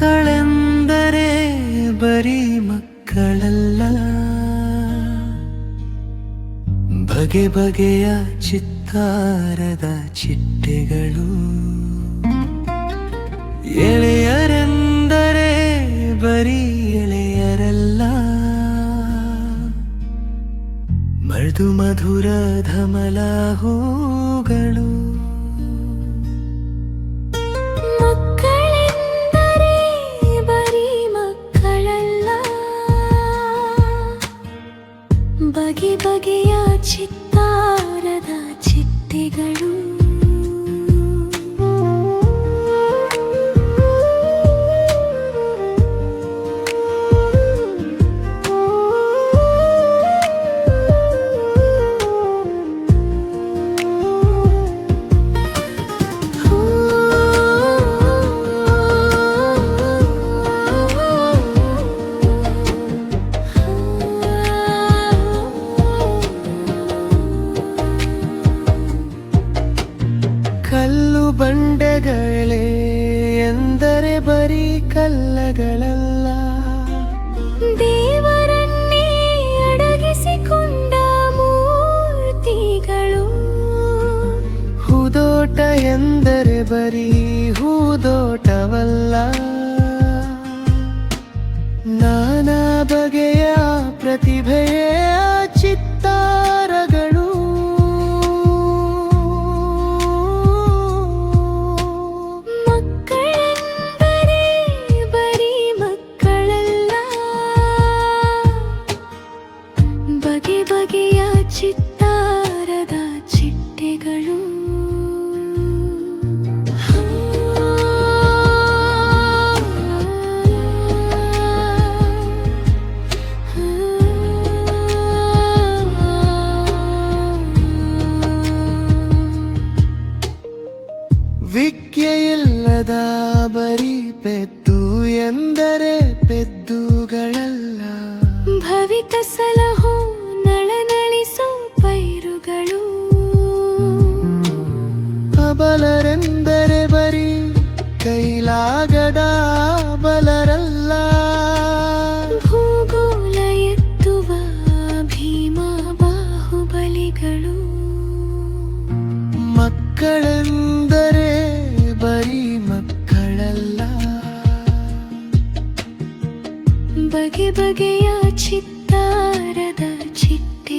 ಮಕ್ಕಳೆಂದರೆ ಬರಿ ಮಕ್ಕಳಲ್ಲ. ಬಗೆ ಬಗೆಯ ಚಿತ್ತಾರದ ಚಿಟ್ಟೆಗಳು. ಎಳೆ ಮೃದು ಮಧುರ ಧಮಲ ಹೂಗಳು ಮಕ್ಕಳೆಂದರೆ ಬರೀ ಮಕ್ಕಳಲ್ಲ. ಬಗೆ ಬಗೆಯ ಚಿತ್ತಾರದ ಚಿಟ್ಟೆಗಳು. ಬಂಡೆಗಳೇ ಎಂದರೆ ಬರೀ ಕಲ್ಲಗಳಲ್ಲ. ದೇವರನ್ನೇ ಅಡಗಿಸಿಕೊಂಡ ಮೂರ್ತಿಗಳು. ಹೂದೋಟ ಎಂದರೆ ಬರೀ ಹೂದೋಟವಲ್ಲ. ನಾನಾ ಬಗೆಯ ಪ್ರತಿಭೆಯ ಚಿತ್ತಾರದ ಚಿಟ್ಟೆಗಳು. ವಿದ್ಯೆಯಿಲ್ಲದ ಬರೀ ಪೆದ್ದು ಎಂದರೆ ಪೆದ್ದುಗಳಲ್ಲ. ಭವಿತ ಸಲಹೋ ಅಬಲರೆಂದರೆ ಬರಿ ಕೈಲಾಗದ ಬಲರಲ್ಲ. ಭೂಗೋಲ ಎತ್ತುವ ಭೀಮ ಬಾಹುಬಲಿಗಳು. ಮಕ್ಕಳೆಂದರೆ ಬರೀ ಮಕ್ಕಳಲ್ಲ. ಬಗೆ ಬಗೆಯ ಚಿತ್ತಾರದ ಚಿಟ್ಟ